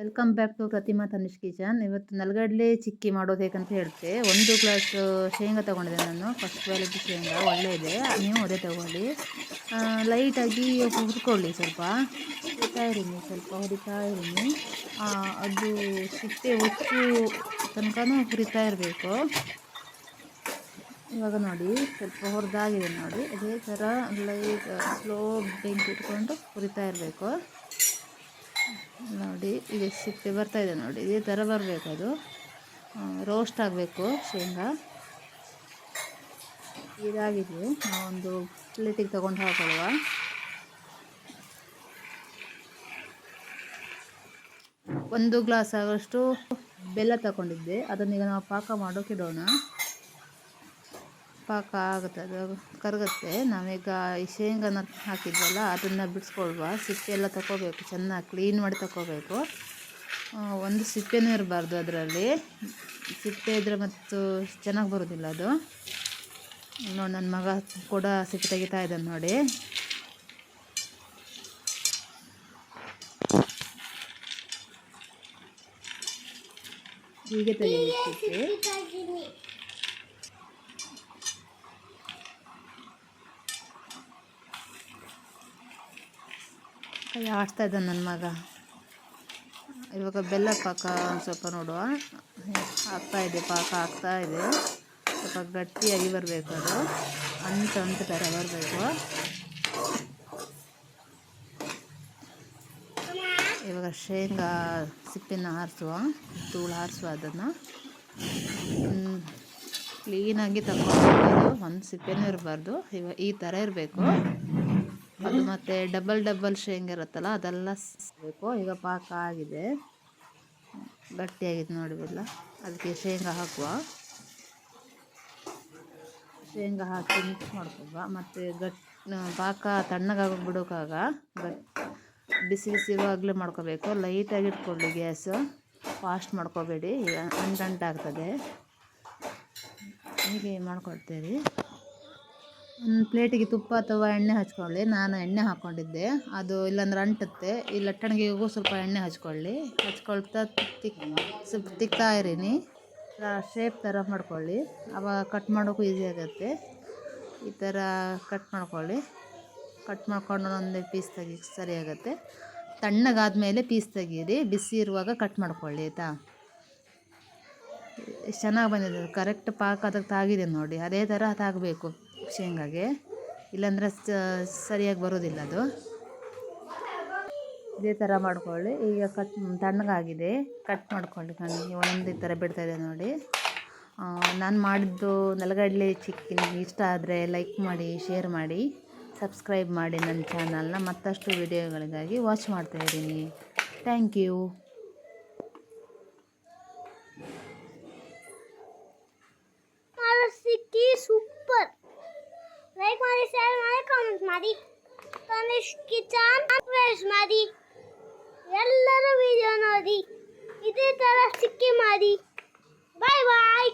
Welcome back to Prathima Tanish kitchen ಇವತ್ತು ನೆಲಗಡಲೆ ಚಿಕ್ಕಿ ಮಾಡೋದು ಹೇಗಂತ ಹೇಳ್ತೆ. ಒಂದು ಗ್ಲಾಸ್ ಶೇಂಗಾ ತೊಗೊಂಡಿದ್ದೆ ನಾನು. ಫಸ್ಟ್ ಕ್ವಾಲಿಟಿ ಶೇಂಗಾ. ಒಳ್ಳೆ ಇದೆ. ನೀವು ಅದೇ ತಗೊಳ್ಳಿ. ಲೈಟಾಗಿ ಹುರ್ಕೊಳ್ಳಿ ಸ್ವಲ್ಪ. ಹುರಿತಾ ಇರೀನಿ ಸ್ವಲ್ಪ. ಹುರಿತಾ ಇರೀನಿ ಅದು ಸಿಪ್ಪೆ ಉಪ್ಪು ತನಕನೂ ಹುರಿತಾ ಇರಬೇಕು. ಇವಾಗ ನೋಡಿ, ಸ್ವಲ್ಪ ಹುರಿದಾಗಿದೆ ನೋಡಿ. ಅದೇ ಥರ ಲೈಟ್ ಸ್ಲೋ ಬೆಂಕಿ ಇಟ್ಕೊಂಡು ಹುರಿತಾ ಇರಬೇಕು. ನೋಡಿ, ಇದು ಸಿಪ್ಪೆ ಬರ್ತಾ ಇದೆ ನೋಡಿ, ಇದೇ ಥರ ಬರಬೇಕು ಅದು. ರೋಸ್ಟ್ ಆಗಬೇಕು ಶೇಂಗಾ. ಇದಾಗಿದೆ, ನಾವೊಂದು ಪ್ಲೇಟಿಗೆ ತಗೊಂಡು ಹಾಕೊಳ್ಳುವ ಒಂದು ಗ್ಲಾಸ್ ಆಗೋಷ್ಟು ಬೆಲ್ಲ ತಗೊಂಡಿದ್ದೆ, ಅದನ್ನೀಗ ನಾವು ಪಾಕ ಮಾಡೋಕೆ ಇಡೋಣ. ಪಾಕ ಆಗುತ್ತೆ, ಅದು ಕರಗುತ್ತೆ. ನಾವೀಗ ಈ ಶೇಂಗಾನ ಹಾಕಿದ್ವಲ್ಲ, ಅದನ್ನು ಬಿಡಿಸ್ಕೊಳ್ವ. ಸಿಪ್ಪೆ ಎಲ್ಲ ತಗೋಬೇಕು ಚೆನ್ನಾಗಿ ಕ್ಲೀನ್ ಮಾಡಿ ತಗೋಬೇಕು ಒಂದು ಸಿಪ್ಪೆನೂ ಇರಬಾರ್ದು ಅದರಲ್ಲಿ. ಸಿಪ್ಪೆ ಇದ್ದರೆ ಮತ್ತು ಚೆನ್ನಾಗಿ ಬರೋದಿಲ್ಲ ಅದು. ನೋಡಿ ನನ್ನ ಮಗ ಕೂಡ ಸಿಪ್ಪೆ ತೆಗಿತಾ ಇದ್ದಾನೆ ನೋಡಿ. ಹೀಗೆ ತೆಗಿಬೇಕು. ಕೈ ಆಡ್ತಾ ಇದ್ದಾನೆ ನನ್ನ ಮಗ. ಇವಾಗ ಬೆಲ್ಲ ಪಾಕ ಒಂದು ಸ್ವಲ್ಪ ನೋಡುವ. ಆಗ್ತಾ ಇದೆ, ಪಾಕ ಆಗ್ತಾ ಇದೆ. ಸ್ವಲ್ಪ ಗಟ್ಟಿಯಾಗಿ ಬರಬೇಕು ಅದು. ಅಂತ ಅಂತ ಥರ ಬರಬೇಕು. ಇವಾಗ ಶೇಂಗಾ ಸಿಪ್ಪಿನ ಆರಿಸುವ ಧೂಳು ಆರಿಸುವ ಅದನ್ನು. ಕ್ಲೀನಾಗಿ ತಗೊಂಡು ಒಂದು ಸಿಪ್ಪೆನೂ ಇರಬಾರ್ದು. ಇವಾಗ ಈ ಥರ ಇರಬೇಕು. ಅದು ಮತ್ತು ಡಬಲ್ ಡಬಲ್ ಶೇಂಗಾ ಇರುತ್ತಲ್ಲ, ಅದೆಲ್ಲ ಬೇಕು ಈಗ ಪಾಕ ಆಗಿದೆ. ಗಟ್ಟಿಯಾಗಿದೆ ನೋಡಿಬಿಲ್ಲ ಅದಕ್ಕೆ ಶೇಂಗಾ ಹಾಕುವ. ಶೇಂಗಾ ಹಾಕಿ ಮಿಕ್ಸ್ ಮಾಡ್ಕೊಬ ಮತ್ತು ಗಟ್ಟಿ ಪಾಕ ತಣ್ಣಗಾಗ ಬಿಡೋಕಾಗ ಗಟ್, ಬಿಸಿ ಬಿಸಿ ಇರುವಾಗಲೇ ಮಾಡ್ಕೋಬೇಕು. ಲೈಟಾಗಿ ಇಟ್ಕೊಳ್ಳಿ ಗ್ಯಾಸು. ಫಾಸ್ಟ್ ಮಾಡ್ಕೋಬೇಡಿ. ಅಂಟಂಟಾಗ್ತದೆ ಹೀಗೆ ಮಾಡ್ಕೊಳ್ತೀರಿ. ಒಂದು ಪ್ಲೇಟಿಗೆ ತುಪ್ಪ ಅಥವಾ ಎಣ್ಣೆ ಹಚ್ಕೊಳ್ಳಿ. ನಾನು ಎಣ್ಣೆ ಹಾಕ್ಕೊಂಡಿದ್ದೆ. ಅದು ಇಲ್ಲಾಂದ್ರೆ ಅಂಟುತ್ತೆ. ಈ ಲಟ್ಟಣಿಗೆಗೂ ಸ್ವಲ್ಪ ಎಣ್ಣೆ ಹಚ್ಕೊಳ್ಳಿ. ಹಚ್ಕೊಳ್ತಾ ತಿಕ್, ಸ್ವಲ್ಪ ತಿಕ್ತಾ ಇರೀನಿ. ಶೇಪ್ ಥರ ಮಾಡ್ಕೊಳ್ಳಿ. ಅವಾಗ ಕಟ್ ಮಾಡೋಕ್ಕೂ ಈಸಿ ಆಗುತ್ತೆ. ಈ ಥರ ಕಟ್ ಮಾಡ್ಕೊಳ್ಳಿ. ಕಟ್ ಮಾಡ್ಕೊಂಡು ಒಂದೇ ಪೀಸ್ ತೆಗಿ, ಸರಿ ಆಗುತ್ತೆ. ತಣ್ಣಗಾದ್ಮೇಲೆ ಪೀಸ್ ತೆಗೀರಿ. ಬಿಸಿ ಇರುವಾಗ ಕಟ್ ಮಾಡ್ಕೊಳ್ಳಿ, ಆಯಿತಾ? ಎಷ್ಟು ಚೆನ್ನಾಗಿ ಬಂದಿದೆ. ಕರೆಕ್ಟ್ ಪಾಕ ಅದಕ್ಕೆ ತಾಗಿದೆ ನೋಡಿ. ಅದೇ ಥರ ತಾಗಬೇಕು. ಶೇಂಗಾಗೆ. ಇಲ್ಲಾಂದರೆ ಸರಿಯಾಗಿ ಬರೋದಿಲ್ಲ ಅದು. ಇದೇ ಥರ ಮಾಡ್ಕೊಳ್ಳಿ. ಈಗ ಕಟ್ ತಣ್ಣಗಾಗಿದೆ. ಕಟ್ ಮಾಡ್ಕೊಳ್ಳಿ ನನಗೆ ಒಂದೇ ಥರ ಬಿಡ್ತಾಯಿದೆ ನೋಡಿ. ನಾನು ಮಾಡಿದ್ದು ನೆಲಗಡಲೆ ಚಿಕ್ಕಿ. ನಿಮ್ಗೆ ಇಷ್ಟ ಆದರೆ ಲೈಕ್ ಮಾಡಿ ಶೇರ್ ಮಾಡಿ ಸಬ್ಸ್ಕ್ರೈಬ್ ಮಾಡಿ ನನ್ನ ಚಾನಲ್ನ ಮತ್ತಷ್ಟು ವಿಡಿಯೋಗಳಿಗಾಗಿ ವಾಚ್ ಮಾಡ್ತಾಯಿದ್ದೀನಿ ಥ್ಯಾಂಕ್ ಯು ಸೂಪರ್ ಲೈಕ್ ಮಾಡಿ ಶೇರ್ ಮಾಡಿ ಕಾಮೆಂಟ್ ಮಾಡಿ ತನಿಷ್ ಕಿಚನ್ ಪ್ರೆಸ್ ಮಾಡಿ ಎಲ್ಲರೂ ವಿಡಿಯೋ ನೋಡಿ ಇದೇ ಥರ ಸಿಕ್ಕಿ ಮಾಡಿ ಬಾಯ್ ಬಾಯ್